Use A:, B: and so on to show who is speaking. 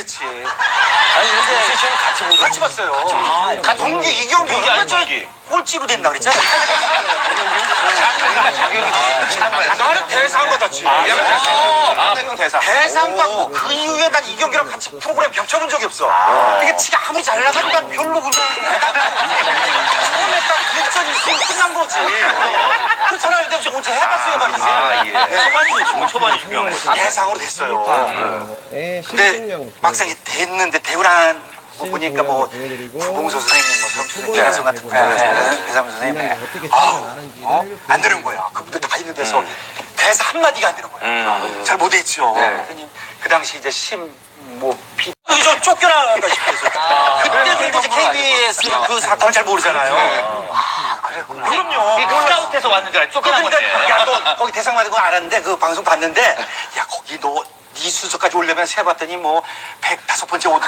A: 그랬지. 아니 근데 시험 같이 보고 같이 봤어요. 다 동기 이경규
B: 동기 아니,
A: 저
B: 동기.
A: 꼴찌로 된다 그랬잖아.
C: 나는 대상 받았지.
B: 아, 형 대사.
A: 대상 받고 그 이후에 난 이경규랑 같이 프로그램 겹쳐본 적이 없어. 그러니까 지가 아무리 잘 나가도 난 별로 그냥 처음에 딱 일전이 있으면 끝난 거지. 그렇잖아요. 근데 저 혼자 해봤어요 말이지.
B: 아, 예. 초반이 중요, 초반이 중 요한 거지.
A: 대상으로 됐어요.
D: 예,
A: 근데
D: 실질력
A: 막상 됐는데 난거 보니까 뭐 구봉서 선생님, 뭐 성춘 대하성 같은 거, 배삼 선생님, 아우, 어? 안 되는 거야. 그분들 다 있는 데서 대사 한 마디가 안 되는 거야.
B: 음.
A: 잘 못했죠.
B: 네.
A: 그 당시 이제 심 뭐 피, 저 쫓겨나가 싶어서 그때 그때 KBS 그 사건 잘 모르잖아요. 아 그랬구나. 그럼요.
B: 이 스카우트에서 왔는 줄 알았지. 쫓겨난.
A: 그러니까 야너 거기 대상 받은 거 알았는데 그 방송 봤는데 야 거기 너 네 순서까지 올려면 세봤더니 뭐 105번째 옷